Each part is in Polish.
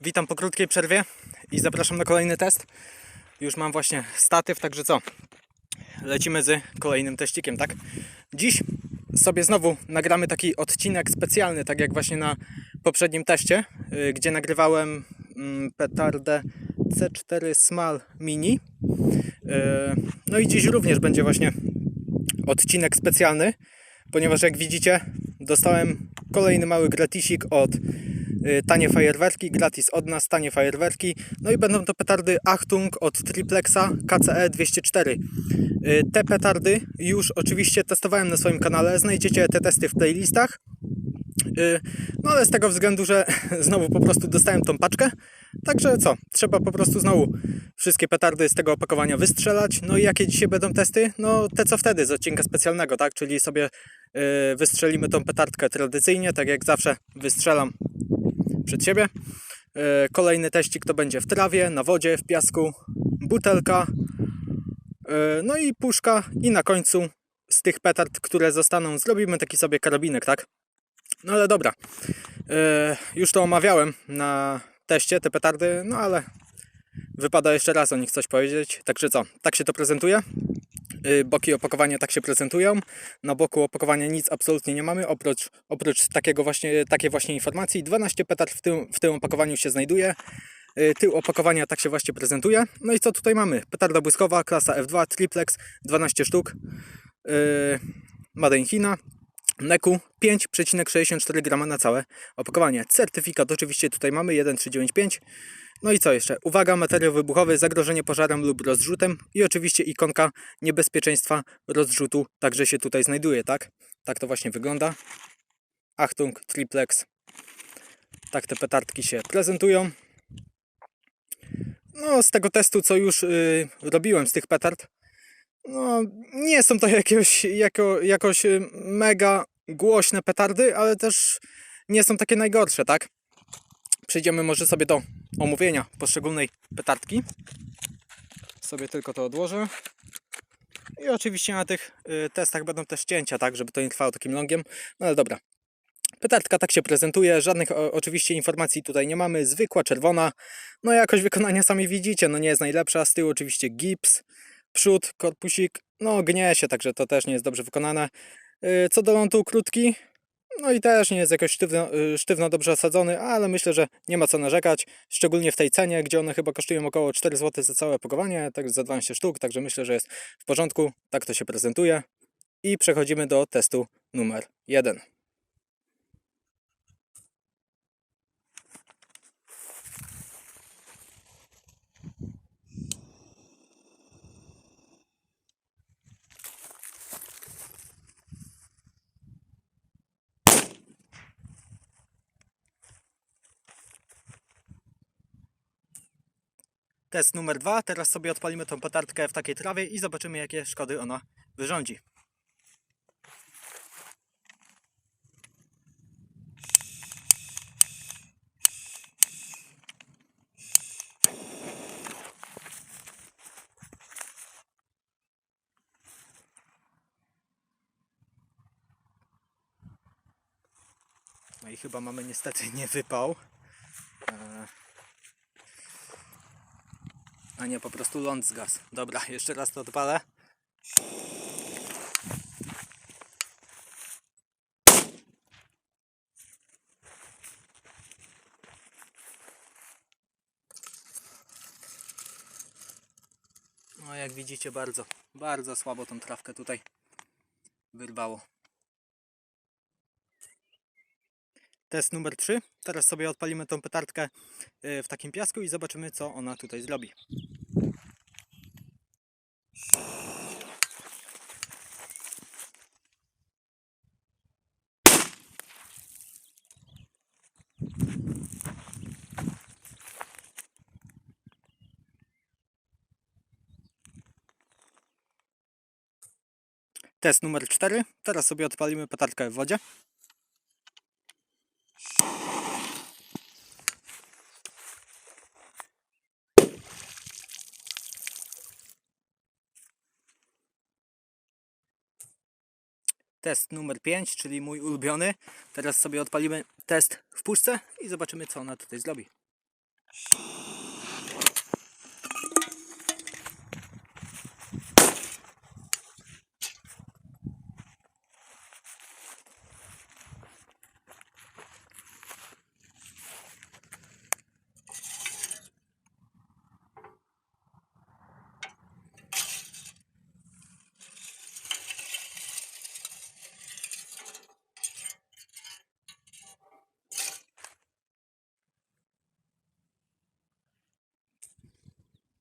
Witam po krótkiej przerwie i zapraszam na kolejny test. Już mam właśnie statyw, także co? Lecimy z kolejnym teścikiem, tak? Dziś sobie znowu nagramy taki odcinek specjalny, tak jak właśnie na poprzednim teście, yy, gdzie nagrywałem mm, petardę C4 Small Mini. Yy, No i dziś również będzie właśnie odcinek specjalny, ponieważ jak widzicie, dostałem kolejny mały gratisik od y, Tanie Fajerwerki, gratis od nas, Tanie Fajerwerki. No i będą to petardy Achtung od Triplexa KCE 204. Y, Te petardy już oczywiście testowałem na swoim kanale, znajdziecie te testy w playlistach. Y, No ale z tego względu, że znowu po prostu dostałem tą paczkę, także co, trzeba po prostu znowu wszystkie petardy z tego opakowania wystrzelać. No i jakie dzisiaj będą testy? No te co wtedy z odcinka specjalnego, tak? Czyli sobie y, wystrzelimy tą petardkę tradycyjnie, tak jak zawsze wystrzelam przed siebie. Y, Kolejny teścik to będzie w trawie, na wodzie, w piasku, butelka, y, no i puszka i na końcu z tych petard, które zostaną, zrobimy taki sobie karabinek, tak? No ale dobra, y, już to omawiałem na teście, te petardy, no ale wypada jeszcze raz o nich coś powiedzieć. Także co, tak się to prezentuje. Y, Boki opakowania tak się prezentują. Na boku opakowania nic absolutnie nie mamy, oprócz, oprócz takiego właśnie, takiej właśnie informacji. 12 petard w tym, w tym opakowaniu się znajduje. Y, Tył opakowania tak się właśnie prezentuje. No i co tutaj mamy? Petarda błyskowa, klasa F2, triplex, 12 sztuk. Yy, Made in China. Neku 5,64 g na całe opakowanie. Certyfikat oczywiście tutaj mamy 1395. No i co jeszcze? Uwaga, materiał wybuchowy, zagrożenie pożarem lub rozrzutem i oczywiście ikonka niebezpieczeństwa rozrzutu także się tutaj znajduje, tak? Tak to właśnie wygląda. Achtung, triplex. Tak te petardki się prezentują. No, z tego testu, co już y, robiłem z tych petard, no, nie są to jakiegoś, jako, jakoś y, mega głośne petardy, ale też nie są takie najgorsze, tak? Przejdziemy może sobie do omówienia poszczególnej petardki. Sobie tylko to odłożę. I oczywiście na tych y, testach będą też cięcia, tak, żeby to nie trwało takim longiem. No ale dobra. Petardka tak się prezentuje, żadnych oczywiście informacji tutaj nie mamy, zwykła czerwona. No jakość wykonania sami widzicie, no nie jest najlepsza, z tyłu oczywiście gips, przód, korpusik, no gnie się, także to też nie jest dobrze wykonane. Y, Co do lądu krótki, no i też nie jest jakoś sztywno, y, sztywno dobrze osadzony, ale myślę, że nie ma co narzekać, szczególnie w tej cenie, gdzie one chyba kosztują około 4 zł za całe opakowanie, tak za 12 sztuk, także myślę, że jest w porządku, tak to się prezentuje. I przechodzimy do testu numer 1. Test numer 2. Teraz sobie odpalimy tą petardkę w takiej trawie i zobaczymy, jakie szkody ona wyrządzi. No i chyba mamy niestety nie wypał. A nie, po prostu ląd zgasł. Dobra, jeszcze raz to odpalę. No jak widzicie bardzo, bardzo słabo tą trawkę tutaj wyrwało. Test numer 3. Teraz sobie odpalimy tą petardkę y, w takim piasku i zobaczymy co ona tutaj zrobi. Test numer 4. Teraz sobie odpalimy petardkę w wodzie. Test numer 5, czyli mój ulubiony. Teraz sobie odpalimy test w puszce i zobaczymy co ona tutaj zrobi.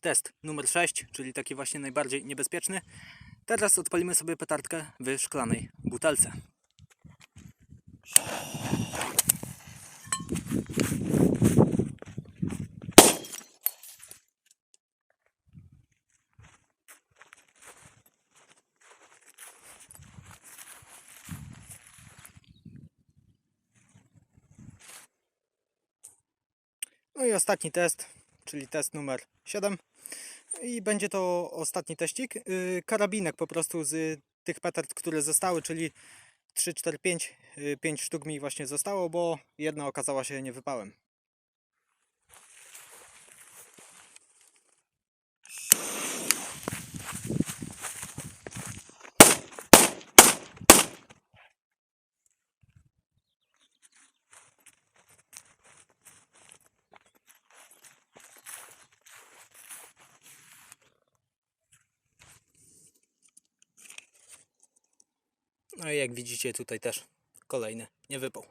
Test numer 6, czyli taki właśnie najbardziej niebezpieczny. Teraz odpalimy sobie petardkę w szklanej butelce. No i ostatni test, czyli test numer 7. I będzie to ostatni teścik. Yy, Karabinek po prostu z tych petard, które zostały, czyli 3, 4, 5. 5 sztuk mi właśnie zostało, bo jedna okazała się niewypałem. No i jak widzicie tutaj też kolejny nie wypał.